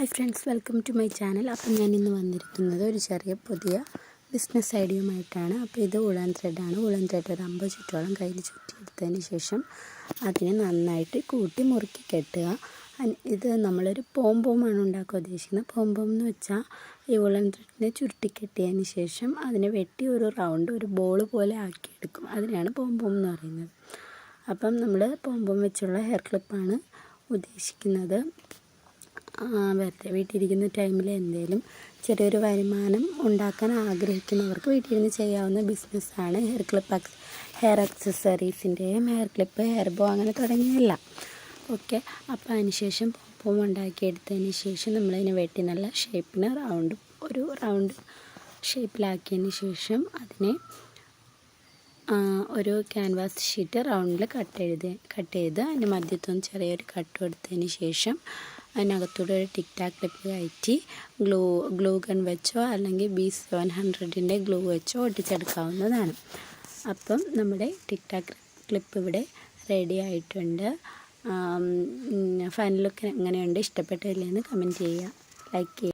Hi friends welcome to my channel അപ്പം ഞാൻ ഇന്ന് വന്നിരിക്കുന്നത് ഒരു ചെറിയ പുതിയ ബിസിനസ് ഐഡിയയുമായിട്ടാണ് അപ്പോൾ ഇത് ഉളൻ ത്രെഡാണ് ഉളൻ ത്രെഡ് ഒരു അമ്പത് ചുറ്റോളം കയ്യിൽ ചുറ്റിയെടുത്തതിന് ശേഷം അതിനെ നന്നായിട്ട് കൂട്ടി മുറുക്കി കെട്ടുക. ഇത് നമ്മളൊരു പോംപോമാണ് ഉണ്ടാക്കാൻ ഉദ്ദേശിക്കുന്നത്. പോംപോം എന്ന് വെച്ചാൽ ഈ ഉളൻ ത്രെഡിനെ ചുരുട്ടി കെട്ടിയതിന് ശേഷം അതിനെ വെട്ടി ഒരു റൗണ്ട് ഒരു ബോൾ പോലെ ആക്കിയെടുക്കും. അതിനെയാണ് പോംപോം എന്ന് പറയുന്നത്. അപ്പം നമ്മൾ പോംപോം വെച്ചുള്ള ഹെയർ ക്ലിപ്പാണ് ഉദ്ദേശിക്കുന്നത്. വെറുതെ വീട്ടിലിരിക്കുന്ന ടൈമിൽ എന്തെങ്കിലും ചെറിയൊരു വരുമാനം ഉണ്ടാക്കാൻ ആഗ്രഹിക്കുന്നവർക്ക് വീട്ടിലിരുന്ന് ചെയ്യാവുന്ന ബിസിനസ്സാണ് ഹെയർ ക്ലിപ്പ് ഹെയർ അക്സസറീസിന്റെയും ഹെയർ ക്ലിപ്പ് ഹെയർ ബോ അങ്ങനെ തുടങ്ങിയല്ല ഓക്കെ അപ്പോൾ അതിനുശേഷം പോം ഉണ്ടാക്കിയെടുത്തതിന് ശേഷം നമ്മളതിനെ വെട്ടി നല്ല ഷേപ്പിന് റൗണ്ട് ഒരു റൗണ്ട് ഷേപ്പിലാക്കിയതിന് ശേഷം അതിനെ ഒരു ക്യാൻവാസ് ഷീറ്റ് റൗണ്ടിൽ കട്ട് ചെയ്ത് കട്ട് ചെയ്ത് അതിന്റെ മധ്യത്തൊന്ന് ചെറിയൊരു കട്ട് കൊടുത്തതിന് ശേഷം അതിനകത്തൂടെ ഒരു ടിക് ടാക് ക്ലിപ്പ് കയറ്റി ഗ്ലൂ ഗ്ലൂ ഗൺ വെച്ചോ അല്ലെങ്കിൽ ബി സെവൻ ഹൺഡ്രഡിന്റെ ഗ്ലൂ വെച്ചോ ഒട്ടിച്ചെടുക്കാവുന്നതാണ്. അപ്പം നമ്മുടെ ടിക് ടാക് ക്ലിപ്പ് ഇവിടെ റെഡി ആയിട്ടുണ്ട്. ഫൈനൽ ലുക്ക് എങ്ങനെയുണ്ട്? ഇഷ്ടപ്പെട്ടില്ലെന്ന് കമന്റ് ചെയ്യുക. ലൈക്ക് ചെയ്യുക.